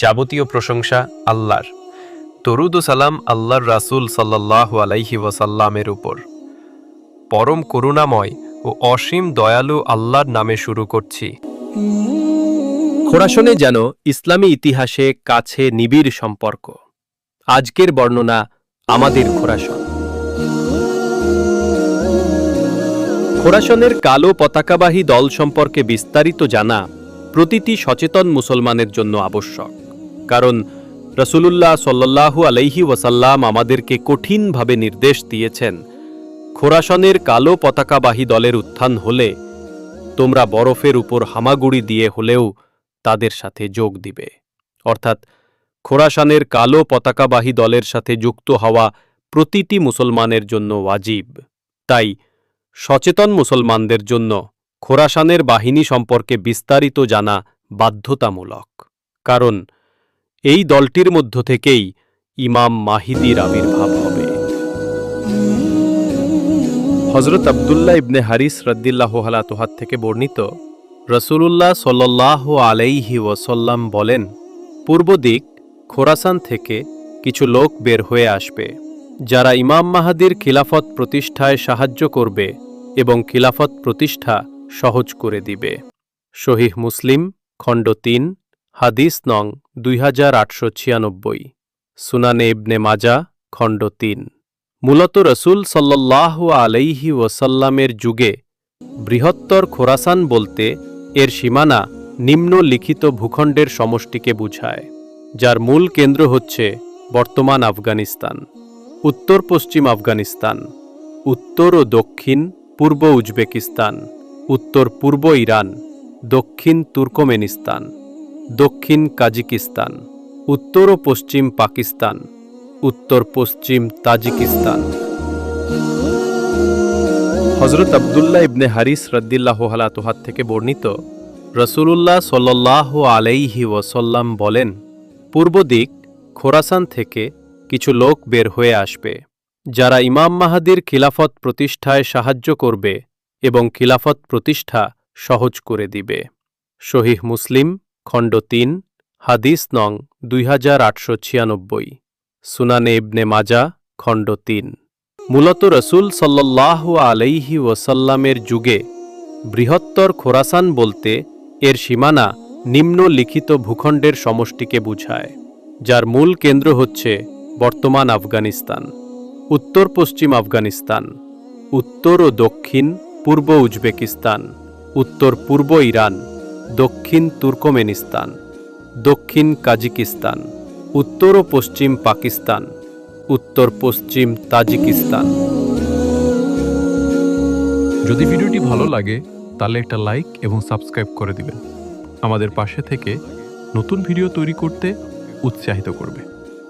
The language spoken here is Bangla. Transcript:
যাবতীয় প্রশংসা আল্লাহর। তরুদ সালাম আল্লাহর রাসূল সাল্লাল্লাহু আলাইহি ওয়াসাল্লামের উপর। পরম করুণাময় ও অসীম দয়ালু আল্লাহর নামে শুরু করছি। খোরাসনে যেন ইসলামী ইতিহাসে কাছে নিবিড় সম্পর্ক। আজকের বর্ণনা আমাদের খোরাসন। খোরাসনের কালো পতাকাবাহী দল সম্পর্কে বিস্তারিত জানা প্রতিটি সচেতন মুসলমানের জন্য আবশ্যক। কারণ রসুলুল্লাহ সাল্লাল্লাহু আলাইহি ওয়াসাল্লাম আমাদেরকে কঠিনভাবে নির্দেশ দিয়েছেন, খোরাসনের কালো পতাকাবাহী দলের উত্থান হলে তোমরা বরফের উপর হামাগুড়ি দিয়ে হলেও তাদের সাথে যোগ দিবে। অর্থাৎ খোরাসানের কালো পতাকাবাহী দলের সাথে যুক্ত হওয়া প্রতিটি মুসলমানের জন্য ওয়াজিব। তাই সচেতন মুসলমানদের জন্য খোরাসানের বাহিনী সম্পর্কে বিস্তারিত জানা বাধ্যতামূলক। কারণ এই দলটির মধ্য থেকেই ইমাম মাহিদির আবির্ভাব হবে। হজরত আবদুল্লাহ ইবনে হারিস রদ্দিল্লাহ তোহাত থেকে বর্ণিত রসুলুল্লাহ সাল্লাহ আলাইহি ওয়াসাল্লাম বলেন, পূর্ব দিক খোরাসান থেকে কিছু লোক বের হয়ে আসবে, যারা ইমাম মাহাদির খিলাফত প্রতিষ্ঠায় সাহায্য করবে এবং খিলাফত প্রতিষ্ঠা সহজ করে দিবে। শহীহ মুসলিম, খণ্ড তিন হাদিস নং দুই হাজার আটশো ছিয়ানব্বই, সুনানে ইবনে মাজা, খণ্ড তিন। মূলত রসুল সাল্লাহ আলাইহি ওয়াসাল্লামের যুগে বৃহত্তর খোরাসান বলতে এর সীমানা নিম্নলিখিত ভূখণ্ডের সমষ্টিকে বুঝায়, যার মূল কেন্দ্র হচ্ছে বর্তমান আফগানিস্তান, উত্তর পশ্চিম আফগানিস্তান, উত্তর ও দক্ষিণ পূর্ব উজবেকিস্তান, উত্তর পূর্ব ইরান, দক্ষিণ তুর্কমেনিস্তান। দক্ষিণ কাজিকিস্তান, উত্তর ও পশ্চিম পাকিস্তান, উত্তর পশ্চিম তাজিকিস্তান। হজরত আবদুল্লাহ ইবনে হারিস রদ্দিল্লাহ তোহাত থেকে বর্ণিত রসুলুল্লাহ সাল্লাহ আলাইহি ওয়াসাল্লাম বলেন, পূর্ব দিক খোরাসান থেকে কিছু লোক বের হয়ে আসবে, যারা ইমাম মাহাদির খিলাফত প্রতিষ্ঠায় সাহায্য করবে এবং খিলাফত প্রতিষ্ঠা সহজ করে দিবে। শহীহ মুসলিম খণ্ড তিন, হাদিস নং দুই হাজার আটশো ছিয়ানব্বই, সুনানে ইবনে মাজা, খণ্ড তিন। মূলত রসুল সাল্লাহ আলাইহি ওয়াসাল্লামের যুগে বৃহত্তর খোরাসান বলতে এর সীমানা নিম্নলিখিত ভূখণ্ডের সমষ্টিকে বুঝায়, যার মূল কেন্দ্র হচ্ছে বর্তমান আফগানিস্তান, উত্তর পশ্চিম আফগানিস্তান, উত্তর ও দক্ষিণ পূর্ব উজবেকিস্তান, উত্তর পূর্ব ইরান দক্ষিণ তুর্কমেনিস্তান, দক্ষিণ কাজিকিস্তান, উত্তর ও পশ্চিম পাকিস্তান, উত্তর পশ্চিম তাজিকিস্তান। যদি ভিডিওটি ভালো লাগে, তাহলে একটা লাইক এবং সাবস্ক্রাইব করে দিবেন। আমাদের পাশে থেকে নতুন ভিডিও তৈরি করতে উৎসাহিত করবে।